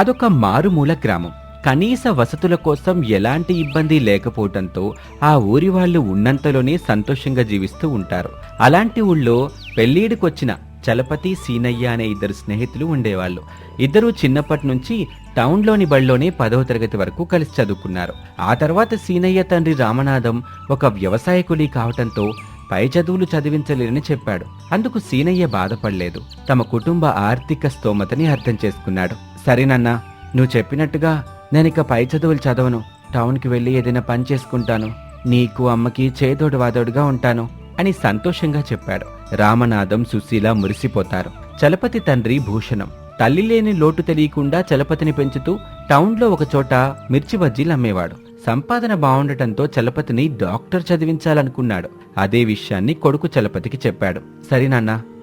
అదొక మారుమూల గ్రామం. కనీస వసతుల కోసం ఎలాంటి ఇబ్బంది లేకపోవటంతో ఆ ఊరి వాళ్ళు ఉన్నంతలోనే సంతోషంగా జీవిస్తూ ఉంటారు. అలాంటి ఊళ్ళో పెళ్ళీడికొచ్చిన చలపతి సీనయ్య అనే ఇద్దరు స్నేహితులు ఉండేవాళ్ళు. ఇద్దరూ చిన్నప్పటి నుంచి టౌన్లోని బడిలోనే పదవ తరగతి వరకు కలిసి చదువుకున్నారు. ఆ తర్వాత సీనయ్య తండ్రి రామనాథం ఒక వ్యవసాయ కావటంతో పై చదువులు చదివించలేరని చెప్పాడు. అందుకు సీనయ్య బాధపడలేదు. తమ కుటుంబ ఆర్థిక స్తోమతని అర్థం చేసుకున్నాడు. సరేనన్నా నువ్వు చెప్పినట్టుగా నేనిక పై చదువులు చదవను. టౌన్కి వెళ్ళి ఏదైనా పని చేసుకుంటాను. నీకు అమ్మకి చేదోడు వాదోడుగా ఉంటాను అని సంతోషంగా చెప్పాడు. రామనాథం సుశీల మురిసిపోతారు. చలపతి తండ్రి భూషణం. తల్లి లేని లోటు తెలియకుండా చలపతిని పెంచుతూ టౌన్లో ఒకచోట మిర్చి బజ్జీలు అమ్మేవాడు సంపాదన బాగుండటంతో చలపతిని డాక్టర్ చదివించాలనుకున్నాడు. అదే విషయాన్ని కొడుకు చలపతికి చెప్పాడు. సరే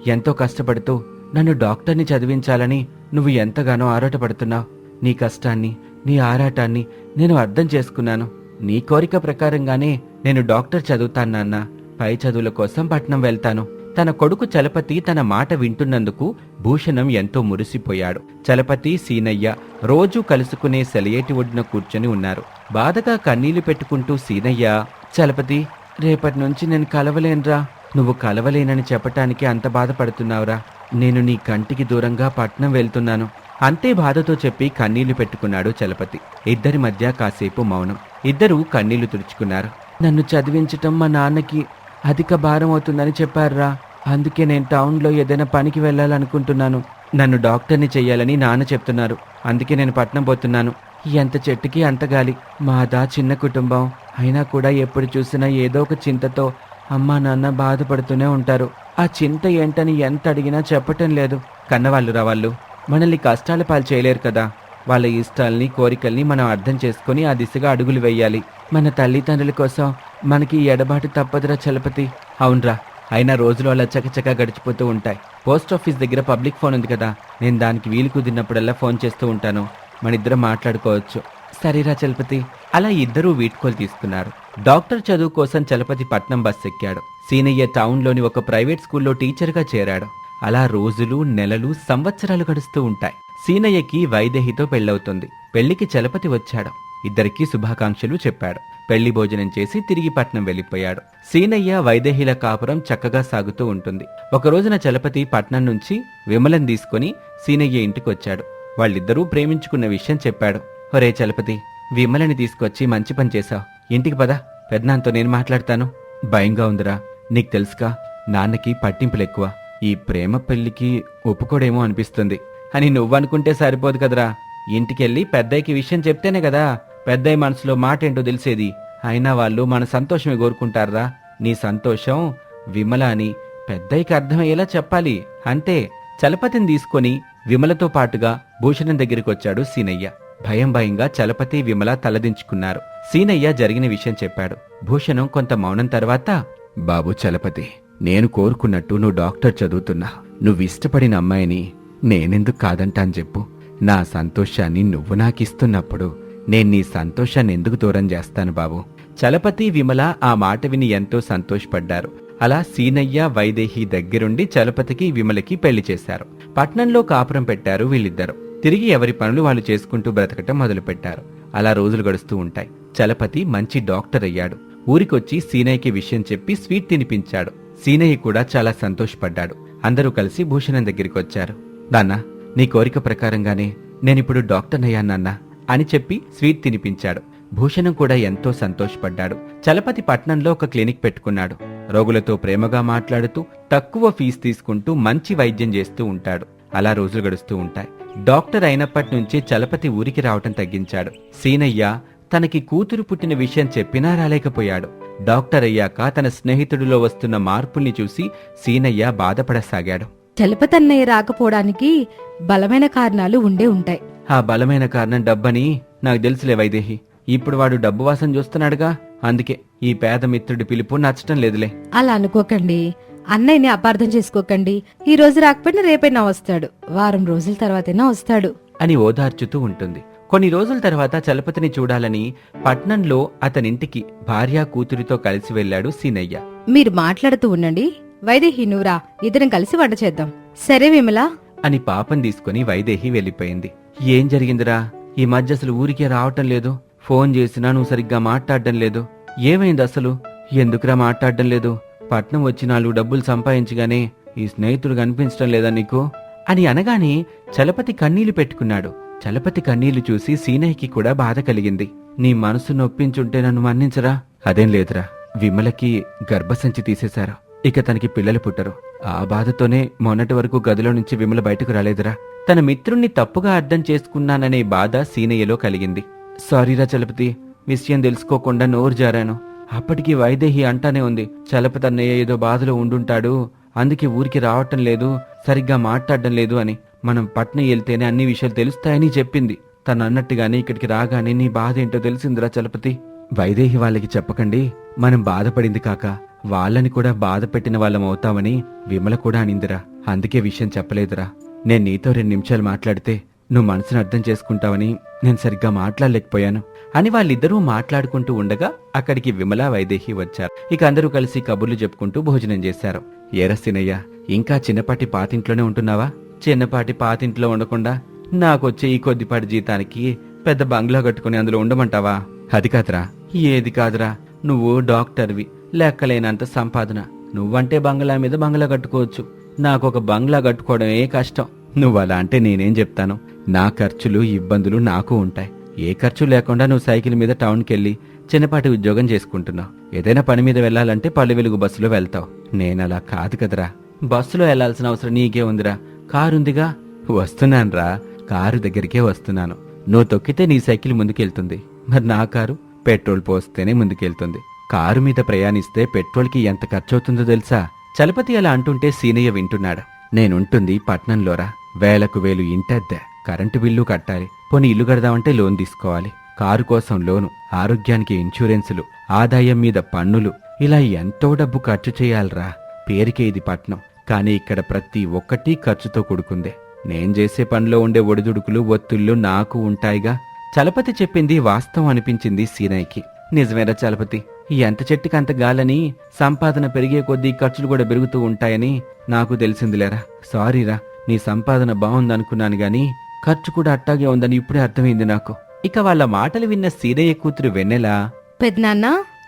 ఎంతో కష్టపడుతూ నన్ను డాక్టర్ని చదివించాలని నువ్వు ఎంతగానో ఆరాటపడుతున్నావు. నీ కష్టాన్ని నీ ఆరాటాన్ని నేను అర్థం చేసుకున్నాను. నీ కోరిక ప్రకారంగానే నేను డాక్టర్ చదువుతాను నాన్న. పై చదువుల కోసం పట్నం వెళ్తాను. తన కొడుకు చలపతి తన మాట వింటున్నందుకు భూషణం ఎంతో మురిసిపోయాడు. చలపతి సీనయ్య రోజూ కలుసుకునే సెలయేటి ఒడ్డున కూర్చొని ఉన్నారు. బాధగా కన్నీళ్ళు పెట్టుకుంటూ సీనయ్య చలపతి రేపటి నుంచి నేను కలవలేనురా. నువ్వు కలవలేనని చెప్పటానికి అంత బాధపడుతున్నావురా. నేను నీ కంటికి దూరంగా పట్నం వెళ్తున్నాను. అంతే బాధతో చెప్పి కన్నీళ్ళు పెట్టుకున్నాడు చలపతి. ఇద్దరి మధ్య కాసేపు మౌనం. ఇద్దరూ కన్నీళ్ళు తుడుచుకున్నారు. నన్ను చదివించటం మా నాన్నకి అధిక భారం అవుతుందని చెప్పారురా. అందుకే నేను టౌన్లో ఏదైనా పనికి వెళ్ళాలనుకుంటున్నాను. నన్ను డాక్టర్ని చెయ్యాలని నాన్న చెప్తున్నారు. అందుకే నేను పట్నం పోతున్నాను. ఎంత చెట్టుకి అంత గాలి. మాదా చిన్న కుటుంబం. అయినా కూడా ఎప్పుడు చూసినా ఏదో ఒక చింతతో అమ్మా నాన్న బాధపడుతూనే ఉంటారు. ఆ చింత ఏంటని ఎంత అడిగినా చెప్పటం లేదు. కన్నవాళ్ళురా వాళ్ళు మనల్ని కష్టాల పాలు చేయలేరు కదా. వాళ్ళ ఇష్టాల్ని కోరికల్ని మనం అర్థం చేసుకుని ఆ దిశగా అడుగులు వేయాలి. మన తల్లిదండ్రుల కోసం మనకి ఈ ఎడబాటు తప్పదురా చలపతి. అవునరా. అయినా రోజులు అలా చకచకా గడిచిపోతూ ఉంటాయి. పోస్ట్ ఆఫీస్ దగ్గర పబ్లిక్ ఫోన్ ఉంది కదా. నేను దానికి వీలు కుదిరినప్పుడల్లా ఫోన్ చేస్తూ ఉంటాను. మనిద్దరం మాట్లాడుకోవచ్చు. సరేరా చలపతి. అలా ఇద్దరూ వీడ్కోలు తీసుకున్నారు. డాక్టర్ చదువు కోసం చలపతి పట్నం బస్ ఎక్కాడు. సీనయ్య టౌన్లోని ఒక ప్రైవేట్ స్కూల్లో టీచర్గా చేరాడు. అలా రోజులు నెలలు సంవత్సరాలు గడుస్తూ ఉంటాయి. సీనయ్యకి వైదేహితో పెళ్ళవుతుంది. పెళ్ళికి చలపతి వచ్చాడు. ఇద్దరికీ శుభాకాంక్షలు చెప్పాడు. పెళ్ళి భోజనం చేసి తిరిగి పట్నం వెళ్ళిపోయాడు. సీనయ్య వైదేహిల కాపురం చక్కగా సాగుతూ ఉంటుంది. ఒక రోజున చలపతి పట్నం నుంచి విమలం తీసుకుని సీనయ్య ఇంటికి వచ్చాడు. వాళ్ళిద్దరూ ప్రేమించుకున్న విషయం చెప్పాడు. ఒరే చలపతి విమలని తీసుకొచ్చి మంచి పని చేశావు. ఇంటికి పద. పెద్దనాంతో నేను మాట్లాడతాను. భయంగా ఉందిరా. నీకు తెలుసుగా నాన్నకి పట్టింపులెక్కువ. ఈ ప్రేమ పెళ్ళికి ఒప్పుకోడేమో అనిపిస్తుంది. అని నువ్వనుకుంటే సరిపోదు కదరా. ఇంటికెళ్ళి పెద్దయ్యకి విషయం చెప్తేనే కదా పెద్దయ్య మనసులో మాట ఏంటో తెలిసేది. అయినా వాళ్ళు మన సంతోషమే కోరుకుంటారా నీ సంతోషం విమల అని పెద్దయ్యకి అర్థమయ్యేలా చెప్పాలి. అంతే. చలపతిని తీసుకొని విమలతో పాటుగా భూషణం దగ్గరికి వచ్చాడు సీనయ్య. భయం భయంగా చలపతి విమల తలదించుకున్నారు. సీనయ్య జరిగిన విషయం చెప్పాడు. భూషణం కొంత మౌనం తర్వాత బాబు చలపతి నేను కోరుకున్నట్టు నువ్వు డాక్టర్ చదువుతున్నా. నువ్వు ఇష్టపడిన అమ్మాయిని నేనెందుకు కాదంటాను చెప్పు. నా సంతోషాన్ని నువ్వు నాకిస్తున్నప్పుడు నేను నీ సంతోషాన్ని ఎందుకు దూరం చేస్తాను బాబు? చలపతి విమల ఆ మాట విని ఎంతో సంతోషపడ్డారు. అలా సీనయ్య వైదేహి దగ్గరుండి చలపతికి విమలకి పెళ్ళి చేశారు. పట్నంలో కాపురం పెట్టారు వీళ్ళిద్దరు. తిరిగి ఎవరి పనులు వాళ్ళు చేసుకుంటూ బ్రతకటం మొదలుపెట్టారు. అలా రోజులు గడుస్తూ ఉంటాయి. చలపతి మంచి డాక్టర్ అయ్యాడు. ఊరికొచ్చి సీనయ్యకి విషయం చెప్పి స్వీట్ తినిపించాడు. సీనయ్య కూడా చాలా సంతోషపడ్డాడు. అందరూ కలిసి భూషణం దగ్గరికి వచ్చారు. నాన్న నీ కోరిక ప్రకారంగానే నేనిప్పుడు డాక్టర్ అయ్యానన్నా అని చెప్పి స్వీట్ తినిపించాడు. భూషణం కూడా ఎంతో సంతోషపడ్డాడు. చలపతి పట్నంలో ఒక క్లినిక్ పెట్టుకున్నాడు. రోగులతో ప్రేమగా మాట్లాడుతూ తక్కువ ఫీజు తీసుకుంటూ మంచి వైద్యం చేస్తూ ఉంటాడు. అలా రోజులు గడుస్తూ ఉంటాయి. డాక్టర్ అయినప్పటి నుంచి చలపతి ఊరికి రావటం తగ్గించాడు. సీనయ్య తనకి కూతురు పుట్టిన విషయం చెప్పినా రాలేకపోయాడు. డాక్టర్ అయ్యాక తన స్నేహితుడిలో వస్తున్న మార్పుల్ని చూసి సీనయ్య బాధపడసాగాడు. చలపతన్నయ్య రాకపోవడానికి బలమైన కారణాలు ఉండే ఉంటాయి. ఆ బలమైన కారణం డబ్బని నాకు తెలుసులే వైదేహి. ఇప్పుడు వాడు డబ్బు వాసన చూస్తున్నాడుగా. అందుకే ఈ పేద మిత్రుడి పిలుపు నచ్చటం లేదులే. అలా అనుకోకండి. అన్నయ్యని అపార్థం చేసుకోకండి. ఈ రోజు రాకపోయినా రేపైనా వస్తాడు. వారం రోజుల తర్వాతైనా వస్తాడు. అని ఓదార్చుతూ ఉంటుంది. కొన్ని రోజుల తర్వాత చలపతిని చూడాలని పట్నంలో అతనింటికి భార్యా కూతురితో కలిసి వెళ్ళాడు సీనయ్య. మీరు మాట్లాడుతూ ఉండండి. వైదేహి నువ్వురా ఇద్దరం కలిసి వంట చేద్దాం. సరే విమల. అని పాపం తీసుకుని వైదేహి వెళ్ళిపోయింది. ఏం జరిగిందిరా? ఈ మధ్య అసలు ఊరికే రావటం లేదు. ఫోన్ చేసినా నువ్వు సరిగ్గా మాట్లాడడం లేదు. ఏమైంది అసలు? ఎందుకురా మాట్లాడడం లేదు? పట్నం వచ్చి నాలుగు డబ్బులు సంపాదించగానే ఈ స్నేహితుడు కనిపించడం లేదా నీకు? అని అనగానే చలపతి కన్నీళ్ళు పెట్టుకున్నాడు. చలపతి కన్నీళ్ళు చూసి సీనయ్యకి కూడా బాధ కలిగింది. నీ మనసు నొప్పించుంటే నన్ను మన్నించరా? అదేం లేదురా. విమలకి గర్భసంచి తీసేశారు. ఇక తనకి పిల్లలు పుట్టరు. ఆ బాధతోనే మొన్నటి వరకు గదిలో నుంచి విమల బయటకు రాలేదురా. తన మిత్రుణ్ణి తప్పుగా అర్థం చేసుకున్నాననే బాధ సీనయ్యలో కలిగింది. సారీరా చలపతి విషయం తెలుసుకోకుండా నోరు జారాను. అప్పటికి వైదేహి అంటానే ఉంది చలపతన్నయ్య ఏదో బాధలో ఉండుంటాడు అందుకే ఊరికి రావటం లేదు సరిగ్గా మాట్లాడడం లేదు అని. మనం పట్నం వెళ్తేనే అన్ని విషయాలు తెలుస్తాయని చెప్పింది. తను అన్నట్టుగానే ఇక్కడికి రాగానే నీ బాధ ఏంటో తెలిసిందిరా చలపతి. వైదేహి వాళ్ళకి చెప్పకండి మనం బాధపడింది కాక వాళ్ళని కూడా బాధ పెట్టిన వాళ్ళం అవుతామని విమల కూడా అనిందిరా. అందుకే విషయం చెప్పలేదురా. నేను నీతో రెండు నిమిషాలు మాట్లాడితే నువ్వు మనసును అర్థం చేసుకుంటావని నేను సరిగ్గా మాట్లాడలేకపోయాను. అని వాళ్ళిద్దరూ మాట్లాడుకుంటూ ఉండగా అక్కడికి విమలా వైదేహి వచ్చారు. ఇక అందరూ కలిసి కబుర్లు చెప్పుకుంటూ భోజనం చేశారు. ఏరా ఇంకా చిన్నపాటి పాతింట్లోనే ఉంటున్నావా? చిన్నపాటి పాతింట్లో ఉండకుండా నాకొచ్చే ఈ కొద్దిపాటి జీతానికి పెద్ద బంగ్లా కట్టుకుని అందులో ఉండమంటావా? అది కాదురా ఏది కాదురా నువ్వు డాక్టర్వి లెక్కలేనంత సంపాదన. నువ్వంటే బంగ్లా మీద బంగ్లా కట్టుకోవచ్చు. నాకు ఒక బంగ్లా కట్టుకోవడమే కష్టం. నువ్వు అలా అంటే నేనేం చెప్తాను? నా ఖర్చులు ఇబ్బందులు నాకు ఉంటాయి. ఏ ఖర్చు లేకుండా నువ్వు సైకిల్ మీద టౌన్కి వెళ్ళి చిన్నపాటి ఉద్యోగం చేసుకుంటున్నావు. ఏదైనా పని మీద వెళ్ళాలంటే పల్లె వెలుగు బస్సులో వెళ్తావు. నేనలా కాదు కదరా. బస్సులో వెళ్ళాల్సిన అవసరం నీకే ఉందిరా. కారుందిగా? వస్తున్నానురా. కారు దగ్గరికే వస్తున్నాను. నువ్వు తొక్కితే నీ సైకిల్ ముందుకెళ్తుంది. మరి నా కారు? పెట్రోల్ పోస్తేనే ముందుకెళ్తుంది. కారు మీద ప్రయాణిస్తే పెట్రోల్కి ఎంత ఖర్చవుతుందో తెలుసా? చలపతి అలా అంటుంటే సీనయ్య వింటున్నాడు. నేనుంటుంది పట్నంలోరా. వేలకు వేలు ఇంటద్దే. కరెంటు బిల్లు కట్టాలి. పోనీ ఇల్లు కడదామంటే లోన్ తీసుకోవాలి. కారు కోసం లోను ఆరోగ్యానికి ఇన్సూరెన్సులు ఆదాయం మీద పన్నులు. ఇలా ఎంతో డబ్బు ఖర్చు చేయాలరా. పేరుకే ఇది పట్నం. కానీ ఇక్కడ ప్రతి ఒక్కటి ఖర్చుతో కూడుకుందే. నేను చేసే పనిలో ఉండే ఒడిదుడుకులు ఒత్తుళ్ళు నాకు ఉంటాయిగా. చలపతి చెప్పింది వాస్తవం అనిపించింది సీనయ్యకి. నిజమేరా చలపతి? ఎంత చెట్టుకి అంత గాలని సంపాదన పెరిగే కొద్దీ ఖర్చులు కూడా పెరుగుతూ ఉంటాయని నాకు తెలిసిందిలేరా. సారీరా నీ సంపాదన బాగుందనుకున్నాను గాని ఖర్చు కూడా అట్టాగే ఉందని ఇప్పుడే అర్థమైంది నాకు. ఇక వాళ్ళ మాటలు విన్న సీనయ్య కూతురు వెన్నెలా పెద్దనాన్న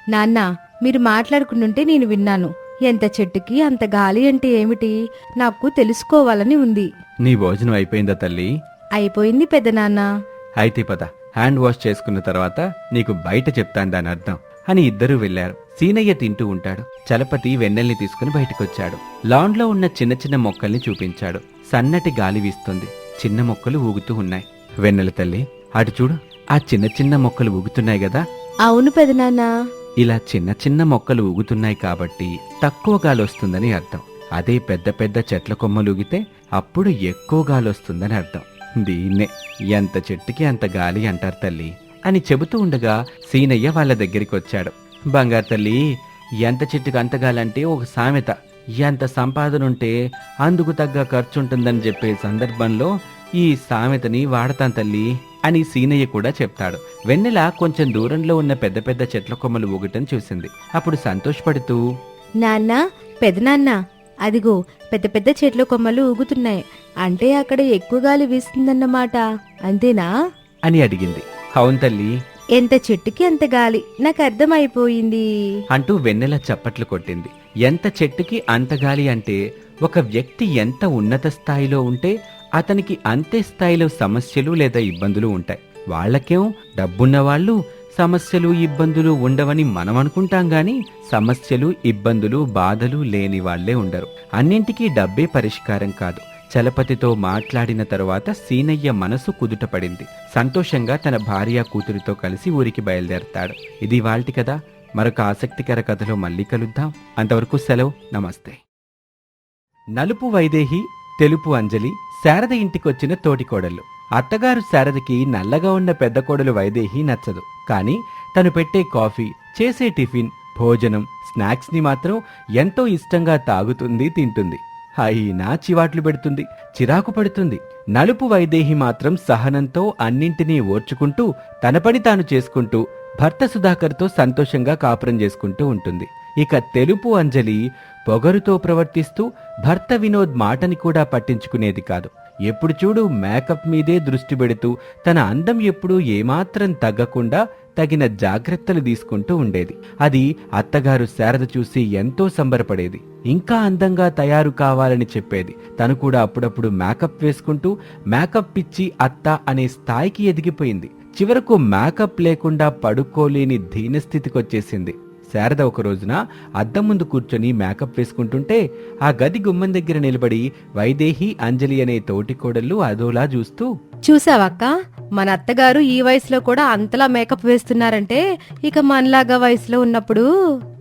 నాన్న మీరు మాట్లాడుకుంటుంటే నేను విన్నాను. ఎంత చెట్టుకి అంత గాలి అంటే ఏమిటి? నాకు తెలుసుకోవాలని ఉంది. నీ భోజనం అయిపోయిందా తల్లి? అయిపోయింది పెద్దనాన్న. అయితే పద హ్యాండ్ వాష్ చేసుకున్న తర్వాత నీకు బయట చెప్తాను దాని అర్థం అని ఇద్దరూ వెళ్ళారు సీనయ్య తింటూ ఉంటాడు. చలపతి వెన్నెల్ని తీసుకుని బయటకొచ్చాడు. లాన్లో ఉన్న చిన్న చిన్న మొక్కల్ని చూపించాడు. సన్నటి గాలి వీస్తుంది. చిన్న మొక్కలు ఊగుతూ ఉన్నాయి. వెన్నెల తల్లి అటు చూడు ఆ చిన్న చిన్న మొక్కలు ఊగుతున్నాయి కదా. అవును పెదనాన్న. ఇలా చిన్న చిన్న మొక్కలు ఊగుతున్నాయి కాబట్టి తక్కువ గాలి వస్తుందని అర్థం. అదే పెద్ద పెద్ద చెట్ల కొమ్మలు ఊగితే అప్పుడు ఎక్కువ గాలి వస్తుందని అర్థం. దీన్నే ఎంత చెట్టుకి అంత గాలి అంటారు తల్లి అని చెబుతూ ఉండగా సీనయ్య వాళ్ళ దగ్గరికి వచ్చాడు బంగారు తల్లి ఎంత చెట్టుకి అంత గాలంటే ఒక సామెత. ఎంత సంపాదన ఉంటే అందుకు తగ్గ ఖర్చు ఉంటుందని చెప్పే సందర్భంలో ఈ సామెతని వాడతాం తల్లి అని సీనయ్య కూడా చెప్తాడు. వెన్నెల కొంచెం దూరంలో ఉన్న పెద్ద పెద్ద చెట్ల కొమ్మలు ఊగటం చూసింది. అప్పుడు సంతోషపడుతూ నాన్న పెదనాన్న అదిగో పెద్ద పెద్ద చెట్ల కొమ్మలు ఊగుతున్నాయి. అంటే అక్కడ ఎక్కువ గాలి వీస్తుందన్నమాట. అంతేనా? అని అడిగింది. అవును తల్లి. ఎంత చెట్టుకి అంత గాలి. నాకు అర్థమైపోయింది. అంటూ వెన్నెల చప్పట్లు కొట్టింది. ఎంత చెట్టుకి అంత గాలి అంటే ఒక వ్యక్తి ఎంత ఉన్నత స్థాయిలో ఉంటే అతనికి అంతే స్థాయిలో సమస్యలు లేదా ఇబ్బందులు ఉంటాయి. వాళ్ళకేం డబ్బున్న వాళ్ళు సమస్యలు ఇబ్బందులు ఉండవని మనం అనుకుంటాం గాని సమస్యలు ఇబ్బందులు బాధలు లేని వాళ్ళే ఉండరు. అన్నింటికీ డబ్బే పరిష్కారం కాదు. చలపతితో మాట్లాడిన తరువాత సీనయ్య మనసు కుదుటపడింది సంతోషంగా తన భార్య కూతురితో కలిసి ఊరికి బయలుదేరతాడు. ఇది వాళ్ళటి కదా మరొక ఆసక్తికర కథలో మళ్ళీ కలుద్దాం. అంతవరకు సెలవు. నమస్తే. నలుపు వైదేహి తెలుపు అంజలి శారద ఇంటికొచ్చిన తోటికోడళ్ళు అత్తగారు శారదకి నల్లగా ఉన్న పెద్ద కోడలు వైదేహి నచ్చదు. కానీ తను పెట్టే కాఫీ చేసే టిఫిన్ భోజనం స్నాక్స్ని మాత్రం ఎంతో ఇష్టంగా తాగుతుంది తింటుంది. అయినా చివాట్లు పెడుతుంది చిరాకు పడుతుంది. నలుపు వైదేహి మాత్రం సహనంతో అన్నింటినీ ఓర్చుకుంటూ తన పని తాను చేసుకుంటూ భర్త సుధాకర్తో సంతోషంగా కాపురం చేసుకుంటూ ఉంటుంది. ఇక తెలుపు అంజలి పొగరుతో ప్రవర్తిస్తూ భర్త వినోద్ మాటని కూడా పట్టించుకునేది కాదు. ఎప్పుడు చూడు మేకప్ మీదే దృష్టి పెడుతూ తన అందం ఎప్పుడూ ఏమాత్రం తగ్గకుండా తగిన జాగ్రత్తలు తీసుకుంటూ ఉండేది. అది అత్తగారు శారద చూసి ఎంతో సంబరపడేది. ఇంకా అందంగా తయారు కావాలని చెప్పేది. తను కూడా అప్పుడప్పుడు మేకప్ వేసుకుంటూ మేకప్ పిచ్చి అత్త అనే స్థాయికి ఎదిగిపోయింది. చివరకు మేకప్ లేకుండా పడుకోలేని దీనస్థితికొచ్చేసింది. శారద ఒక రోజున అద్దం ముందు కూర్చొని మేకప్ వేసుకుంటుంటే ఆ గది గుమ్మం దగ్గర నిలబడి వైదేహి అంజలి అనే తోటి కోడళ్ళు అదోలా చూస్తూ చూసావక్క మన అత్తగారు ఈ వయసులో కూడా అంతలా మేకప్ వేస్తున్నారంటే ఇక మనలాగా వయసులో ఉన్నప్పుడు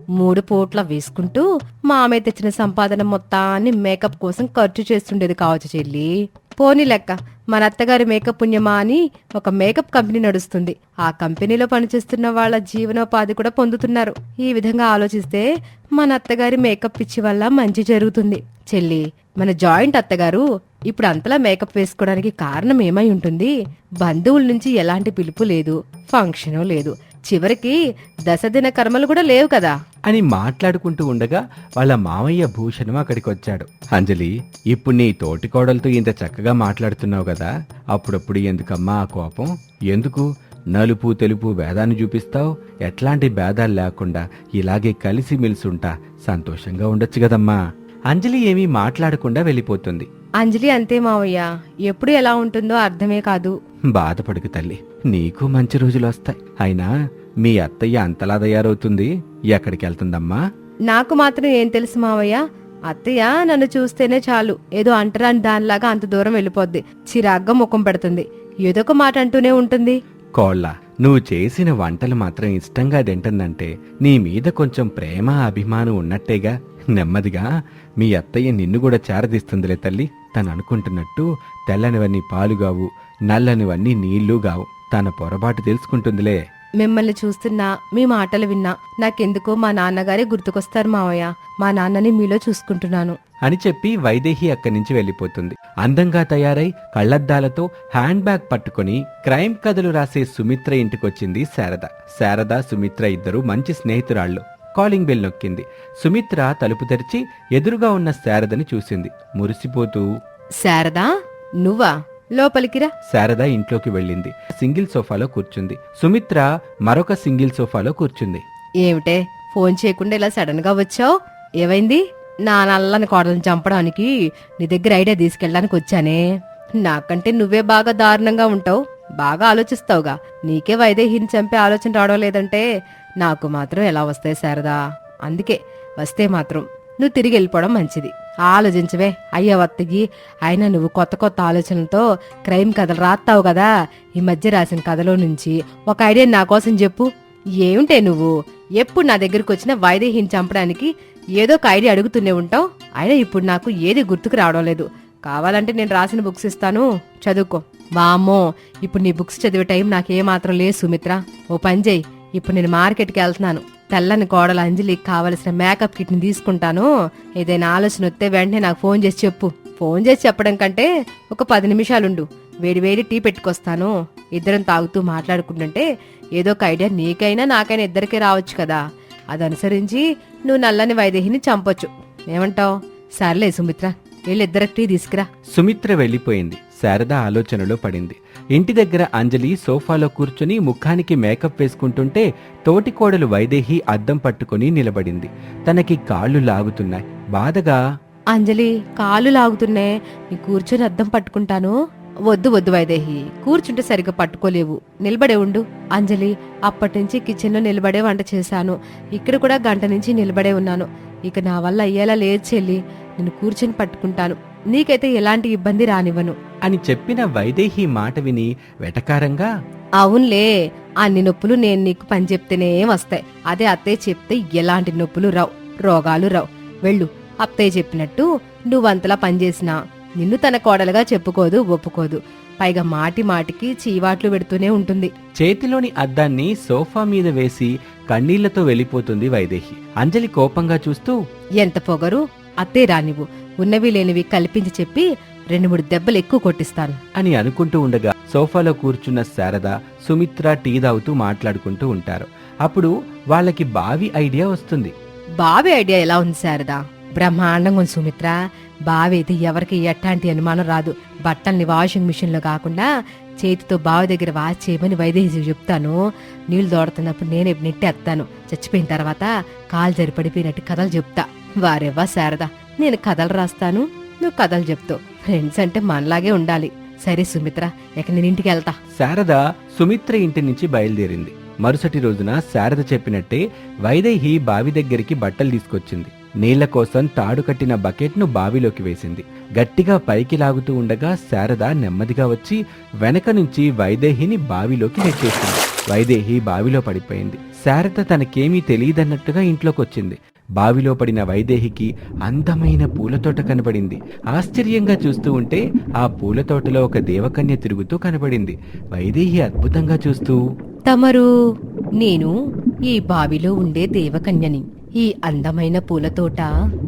మూడు పూట్ల వేసుకుంటూ మామే తెచ్చిన సంపాదన మొత్తాన్ని మేకప్ కోసం ఖర్చు చేస్తుండేది కావచ్చు చెల్లి. పోనీ లెక్క. మన అత్తగారి మేకప్ పుణ్యమా అని ఒక మేకప్ కంపెనీ నడుస్తుంది. ఆ కంపెనీలో పనిచేస్తున్న వాళ్ళ జీవనోపాధి కూడా పొందుతున్నారు. ఈ విధంగా ఆలోచిస్తే మన అత్తగారి మేకప్ పిచ్చి వల్ల మంచి జరుగుతుంది. చెల్లి మన జాయింట్ అత్తగారు ఇప్పుడు అంతలా మేకప్ వేసుకోవడానికి కారణం ఏమై ఉంటుంది? బంధువుల నుంచి ఎలాంటి పిలుపు లేదు ఫంక్షను లేదు. చివరికి దశదిన కర్మలు కూడా లేవు కదా. అని మాట్లాడుకుంటూ ఉండగా వాళ్ళ మామయ్య భూషణం అక్కడికి వచ్చాడు అంజలి ఇప్పుడు నీ తోటి కోడలతో ఇంత చక్కగా మాట్లాడుతున్నావు కదా అప్పుడప్పుడు ఎందుకమ్మా ఆ కోపం? ఎందుకు? నలుపు తెలుపు భేదాన్ని చూపిస్తావు? ఎట్లాంటి భేదాలు లేకుండా ఇలాగే కలిసి ఉంటా సంతోషంగా ఉండొచ్చు కదమ్మా. అంజలి ఏమీ మాట్లాడకుండా వెళ్ళిపోతుంది. అంజలి అంతే మావయ్య ఎప్పుడు ఎలా ఉంటుందో అర్థమే కాదు. బాధపడుకు తల్లి నీకు మంచి రోజులు వస్తాయి. అయినా మీ అత్తయ్య అంతలా తయారవుతుంది ఎక్కడికి వెళ్తుందమ్మా? నాకు మాత్రం ఏం తెలుసు మావయ్య. అత్తయ్య నన్ను చూస్తేనే చాలు. ఏదో అంటరాని దానిలాగా అంత దూరం వెళ్ళిపోద్ది. చిరాగ్గా ముఖం పెడుతుంది. ఏదో ఒక మాట అంటూనే ఉంటుంది. కోళ్ళ నువ్వు చేసిన వంటలు మాత్రం ఇష్టంగా తింటుందంటే నీ మీద కొంచెం ప్రేమ అభిమానం ఉన్నట్టేగా. నెమ్మదిగా మీ అత్తయ్య నిన్ను కూడా చేరదీస్తుందిలే తల్లి. తను అనుకుంటున్నట్టు తెల్లనివన్నీ పాలుగావు నల్లనివన్నీ నీళ్ళు గావు. తన పొరపాటు తెలుసుకుంటుందిలే. మిమ్మల్ని చూస్తున్నా మీ మాటలు విన్నా నాకెందుకో మా నాన్నగారే గుర్తుకొస్తారు మావయ్య. మా నాన్నని మీలో చూసుకుంటున్నాను. అని చెప్పి వైదేహి అక్కడి నుంచి వెళ్ళిపోతుంది. అందంగా తయారై కళ్ళద్దాలతో హ్యాండ్ బ్యాగ్ పట్టుకొని క్రైమ్ కథలు రాసే సుమిత్ర ఇంటికొచ్చింది శారద. శారద సుమిత్ర ఇద్దరు మంచి స్నేహితురాళ్ళు. కాలింగ్ బెల్ నొక్కింది. సుమిత్ర తలుపు తెరిచి ఎదురుగా ఉన్న శారదని చూసింది. మురిసిపోతూ శారదా నువ్వా? లోపలికి రా శారద ఇంట్లోకి వెళ్ళింది. సింగిల్ సోఫాలో కూర్చుంది. సుమిత్ర మరొక సింగిల్ సోఫాలో కూర్చుంది. ఏమిటే? ఫోన్ చేయకుండా ఇలా సడన్గా వచ్చావు? ఏమైంది? నా నల్లని కోడలను చంపడానికి నీ దగ్గర ఐడియా తీసుకెళ్ళడానికి వచ్చానే. నాకంటే నువ్వే బాగా దారుణంగా ఉంటావు. బాగా ఆలోచిస్తావుగా. నీకే వైదేహిని చంపే ఆలోచన రావడం లేదంటే నాకు మాత్రం ఎలా వస్తాయి శారదా? అందుకే వస్తే మాత్రం నువ్వు తిరిగి వెళ్ళిపోవడం మంచిది. ఆలోచించవే. అయ్యా వత్తగి అయినా నువ్వు కొత్త కొత్త ఆలోచనలతో క్రైమ్ కథలు రాస్తావు కదా? ఈ మధ్య రాసిన కథలో నుంచి ఒక ఐడియా నా కోసం చెప్పు. ఏమిటే నువ్వు? ఎప్పుడు నా దగ్గరకు వచ్చిన వైదేహిని చంపడానికి ఏదో ఒక ఐడియా అడుగుతూనే ఉంటావు. అయినా ఇప్పుడు నాకు ఏది గుర్తుకు రావడం లేదు. కావాలంటే నేను రాసిన బుక్స్ ఇస్తాను. చదువుకో. వామ్మో ఇప్పుడు నీ బుక్స్ చదివే టైం నాకేమాత్రం లేదు సుమిత్ర. ఓ పని చేయి. ఇప్పుడు నేను మార్కెట్కి వెళ్తున్నాను. తెల్లని కోడలు అంజలికి కావలసిన మేకప్ కిట్ని తీసుకుంటాను. ఏదైనా ఆలోచన వస్తే వెంటనే నాకు ఫోన్ చేసి చెప్పు. ఫోన్ చేసి చెప్పడం కంటే ఒక పది నిమిషాలుండు. వేడి వేడి టీ పెట్టుకొస్తాను. ఇద్దరం తాగుతూ మాట్లాడుకుంటుంటే ఏదో ఒక ఐడియా నీకైనా నాకైనా ఇద్దరికే రావచ్చు కదా. అది అనుసరించి నువ్వు నల్లని వైదేహిని చంపొచ్చు. ఏమంటావ్? సర్లే సుమిత్ర వెళ్ళిద్దరికి టీ తీసుకురా. సుమిత్ర వెళ్ళిపోయింది. శారద ఆలోచనలో పడింది. ఇంటి దగ్గర అంజలి సోఫాలో కూర్చుని ముఖానికి మేకప్ వేసుకుంటుంటే తోటి కోడలు వైదేహి అద్దం పట్టుకుని నిలబడింది. తనకి కాళ్ళు లాగుతున్నాయి. బాధగా అంజలి కాళ్ళు లాగుతున్నాయి. నీ కూర్చొని అద్దం పట్టుకుంటాను. వద్దు వద్దు వైదేహి. కూర్చుంటే సరిగ్గా పట్టుకోలేవు. నిలబడే ఉండు. అంజలి అప్పటి నుంచి కిచెన్లో నిలబడే వంట చేశాను. ఇక్కడ కూడా గంట నుంచి నిలబడే ఉన్నాను. ఇక నా వల్ల అయ్యేలా లేదు చెల్లి. నేను కూర్చొని పట్టుకుంటాను. నీకైతే ఎలాంటి ఇబ్బంది రానివ్వను. అని చెప్పిన వైదేహి మాట విని వెటకారంగా అవునులే అన్ని నొప్పులు నేను నీకు పని చెప్తేనే వస్తాయి. అదే అత్తయ్య చెప్తే ఎలాంటి నొప్పులు రావు రోగాలు రావు. వెళ్ళు అత్తయ్య చెప్పినట్టు నువ్వంతలా పనిచేసినా నిన్ను తన కోడలుగా చెప్పుకోదు ఒప్పుకోదు. పైగా మాటి మాటికి చీవాట్లు పెడుతూనే ఉంటుంది. చేతిలోని అద్దాన్ని సోఫా మీద వేసి కన్నీళ్ళతో వెళ్ళిపోతుంది వైదేహి. అంజలి కోపంగా చూస్తూ ఎంత పొగరు? అత్తే రానివ్వు. ఉన్నవి లేనివి కల్పించి చెప్పి రెండు మూడు దెబ్బలు ఎక్కువ కొట్టిస్తాను. అని అనుకుంటూ ఉండగా సోఫాలో కూర్చున్న శారద సుమిత్ర టీ తాగుతూ మాట్లాడుకుంటూ ఉంటారు. అప్పుడు వాళ్ళకి బావి ఐడియా వస్తుంది. బావి ఐడియా ఎలా ఉంది శారదా? బ్రహ్మాండంగా ఉంది సుమిత్ర. బావి అయితే ఎవరికి ఎట్లాంటి అనుమానం రాదు. బట్టల్ని వాషింగ్ మిషన్లో కాకుండా చేతితో బావి దగ్గర వాష్ చేయమని వైదేహి చెప్తాను. నీళ్ళు దోడుతున్నప్పుడు నేనే నెట్టేస్తాను చచ్చిపోయిన తర్వాత కాలు జరి పడిపోయినట్టు కథలు చెప్తా. వారెవ్వా శారదా నేను కథలు రాస్తాను నువ్వు కథలు చెప్తావు. ఫ్రెండ్స్ అంటే మనలాగే ఉండాలి. సరే సుమిత్ర ఇక నేను ఇంటికి వెళ్తా. శారద సుమిత్ర ఇంటి నుంచి బయలుదేరింది. మరుసటి రోజున శారద చెప్పినట్టే వైదేహి బావి దగ్గరికి బట్టలు తీసుకొచ్చింది. నీళ్ళ కోసం తాడు కట్టిన బకెట్ను బావిలోకి వేసింది. గట్టిగా పైకి లాగుతూ ఉండగా శారద నెమ్మదిగా వచ్చి వెనక నుంచి వైదేహిని బావిలోకి నెట్టేసింది. వైదేహి బావిలో పడిపోయింది. శారద తనకేమీ తెలియదన్నట్టుగా ఇంట్లోకొచ్చింది. బావిలో పడిన వైదేహికి అందమైన పూలతోట కనబడింది. ఆశ్చర్యంగా చూస్తూ ఉంటే ఆ పూలతోటలో ఒక దేవకన్య తిరుగుతూ కనబడింది. వైదేహి అద్భుతంగా చూస్తూ తమరు నేను ఈ బావిలో ఉండే దేవకన్యని. ఈ అందమైన పూలతోట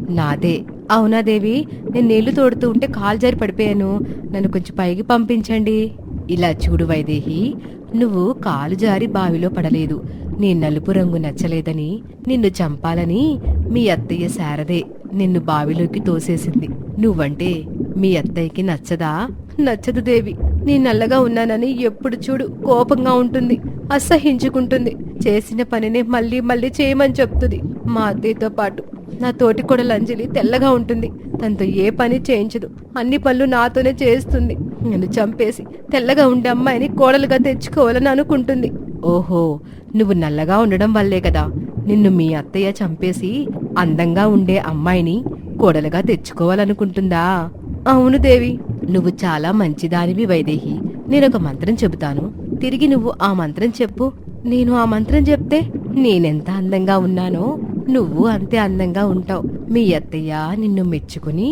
నాదే. అవునా దేవి? నేను నీళ్ళు తోడుతూ ఉంటే కాలు జారి పడిపోయాను. నన్ను కొంచెం పైకి పంపించండి. ఇలా చూడు వైదేహి నువ్వు కాలు జారి బావిలో పడలేదు. నీ నలుపు రంగు నచ్చలేదని నిన్ను చంపాలని మీ అత్తయ్య శారదే నిన్ను బావిలోకి తోసేసింది. నువ్వంటే మీ అత్తయ్యకి నచ్చదా? నచ్చదు దేవి. నీ నల్లగా ఉన్నానని ఎప్పుడు చూడు కోపంగా ఉంటుంది అసహించుకుంటుంది. చేసిన పనిని మళ్ళీ మళ్ళీ చేయమని చెప్తుంది. మా అత్తయ్యతో పాటు నా తోటి కూడా అంజలి తెల్లగా ఉంటుంది. తనతో ఏ పని చేయించదు. అన్ని పనులు నాతోనే చేస్తుంది. నన్ను చంపేసి తెల్లగా ఉండే అమ్మాయిని కోడలుగా తెచ్చుకోవాలని అనుకుంటుంది. ఓహో నువ్వు నల్లగా ఉండడం వల్లే కదా. నిన్ను మీ అత్తయ్య చంపేసి అందంగా ఉండే అమ్మాయిని కోడలుగా తెచ్చుకోవాలనుకుంటుందా? అవును దేవి. నువ్వు చాలా మంచిదానివి వైదేహి. నేనొక మంత్రం చెబుతాను. తిరిగి నువ్వు ఆ మంత్రం చెప్పు. నేను ఆ మంత్రం చెప్తే నేనెంత అందంగా ఉన్నానో నువ్వు అంతే అందంగా ఉంటావు. మీ అత్తయ్య నిన్ను మెచ్చుకుని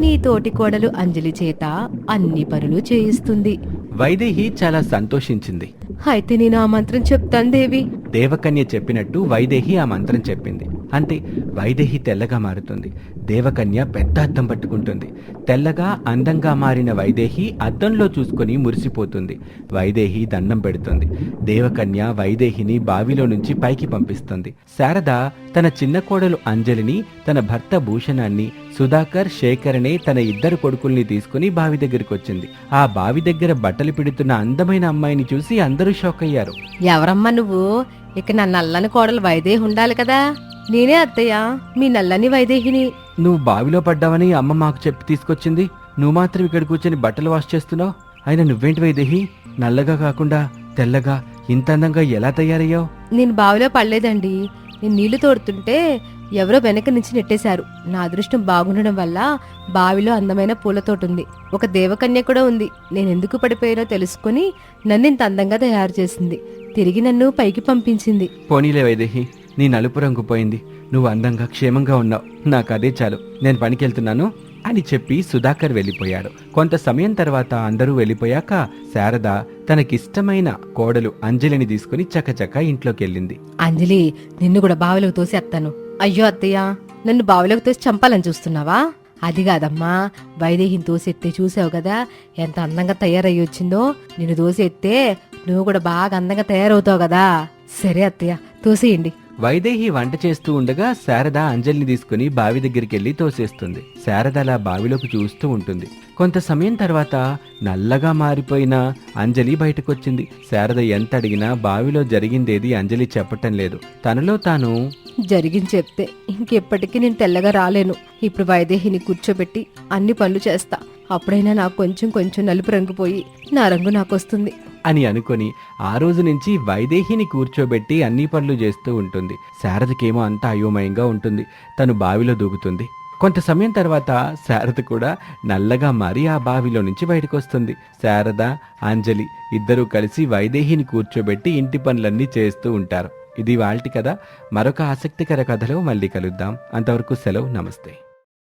నీ తోటి కోడలు అంజలి చేత అన్ని పనులు చేయిస్తుంది. వైదేహి చాలా సంతోషించింది. అయితే నేను ఆ మంత్రం చెప్తాను దేవి. దేవకన్య చెప్పినట్టు వైదేహి ఆ మంత్రం చెప్పింది. అంతే వైదేహి తెల్లగా మారుతుంది. దేవకన్య పెద్ద అద్దం పట్టుకుంటుంది. తెల్లగా అందంగా మారిన వైదేహి అద్దంలో చూసుకొని మురిసిపోతుంది. వైదేహి దండం పెడుతుంది. దేవకన్య వైదేహిని బావిలో నుంచి పైకి పంపిస్తుంది. శారద తన చిన్న కోడలు అంజలిని తన భర్త భూషణాన్ని సుధాకర్ శేఖరనే తన ఇద్దరు కొడుకుల్ని తీసుకుని బావి దగ్గరికి వచ్చింది ఆ బావి దగ్గర బట్టలు పిడుతున్న అందమైన అమ్మాయిని చూసి అందరూ షాక్ అయ్యారు ఎవరమ్మా నువ్వు? ఇక నా నల్లని కోడలు వైదేహి ఉండాలి కదా. నేనే అత్తయ్య మీ నల్లని వైదేహిని. నువ్వు బావిలో పడ్డావని అమ్మ మాకు చెప్పి తీసుకొచ్చింది. నువ్వు మాత్రం ఇక్కడ కూర్చొని బట్టలు వాష్ చేస్తున్నావు. అయినా నువ్వేంటి వైదేహి? నల్లగా కాకుండా తెల్లగా ఇంత అందంగా ఎలా తయారయ్యావు? నేను బావిలో పడలేదండి. నేను నీళ్ళు తోడుతుంటే ఎవరో వెనక నుంచి నెట్టేశారు. నా అదృష్టం బాగుండడం వల్ల బావిలో అందమైన పూలతోటుంది ఒక దేవకన్య కూడా ఉంది. నేను ఎందుకు పడిపోయానో తెలుసుకుని నన్ను ఇంత అందంగా తయారు చేసింది. తిరిగి నన్ను పైకి పంపించింది. పోనీలే వైదేహి. నీ నలుపు రంగు పోయింది. నువ్వు అందంగా క్షేమంగా ఉన్నావు. నాకు అదే చాలు. నేను పనికెళ్తున్నాను అని చెప్పి సుధాకర్ వెళ్ళిపోయాడు. కొంత సమయం తర్వాత అందరూ వెళ్ళిపోయాక శారద తనకిష్టమైన కోడలు అంజలిని తీసుకుని చకచక ఇంట్లోకెళ్ళింది. అంజలి నిన్ను కూడా బావిలోకి తోసేస్తాను అయ్యో అత్తయ్య నన్ను బావిలోకి తోసి చంపాలని చూస్తున్నావా? అది కాదమ్మా వైదేహిని తోసెత్తే చూసావు కదా ఎంత అందంగా తయారయ్యి వచ్చిందో. నిన్ను తోసెత్తే నువ్వు కూడా బాగా అందంగా తయారవుతావు కదా. సరే అత్తయ్య తోసేయండి. వైదేహి వంట చేస్తూ ఉండగా శారద అంజలిని తీసుకుని బావి దగ్గరికి వెళ్ళి తోసేస్తుంది. శారద అలా బావిలోకి చూస్తూ ఉంటుంది. కొంత సమయం తర్వాత నల్లగా మారిపోయిన అంజలి బయటకొచ్చింది. శారద ఎంత అడిగినా బావిలో జరిగిందేది అంజలి చెప్పటం లేదు. తనలో తాను జరిగింది చెప్తే ఇంకెప్పటికీ నేను తెల్లగా రాలేను. ఇప్పుడు వైదేహిని కూర్చోబెట్టి అన్ని పనులు చేస్తా. అప్పుడైనా నాకు కొంచెం కొంచెం నలుపు రంగు పోయి నా రంగు నాకు వస్తుంది అని అనుకొని ఆ రోజు నుంచి వైదేహిని కూర్చోబెట్టి అన్ని పనులు చేస్తూ ఉంటుంది. శారదకేమో అంతా అయోమయంగా ఉంటుంది. తను బావిలో దూకుతుంది. కొంత సమయం తర్వాత శారద కూడా నల్లగా మారి ఆ బావిలో నుంచి బయటకు వస్తుంది శారద అంజలి ఇద్దరూ కలిసి వైదేహిని కూర్చోబెట్టి ఇంటి పనులన్నీ చేస్తూ ఉంటారు. ఇది వాళ్ళ కథ. మరొక ఆసక్తికర కథలో మళ్ళీ కలుద్దాం. అంతవరకు సెలవు. నమస్తే.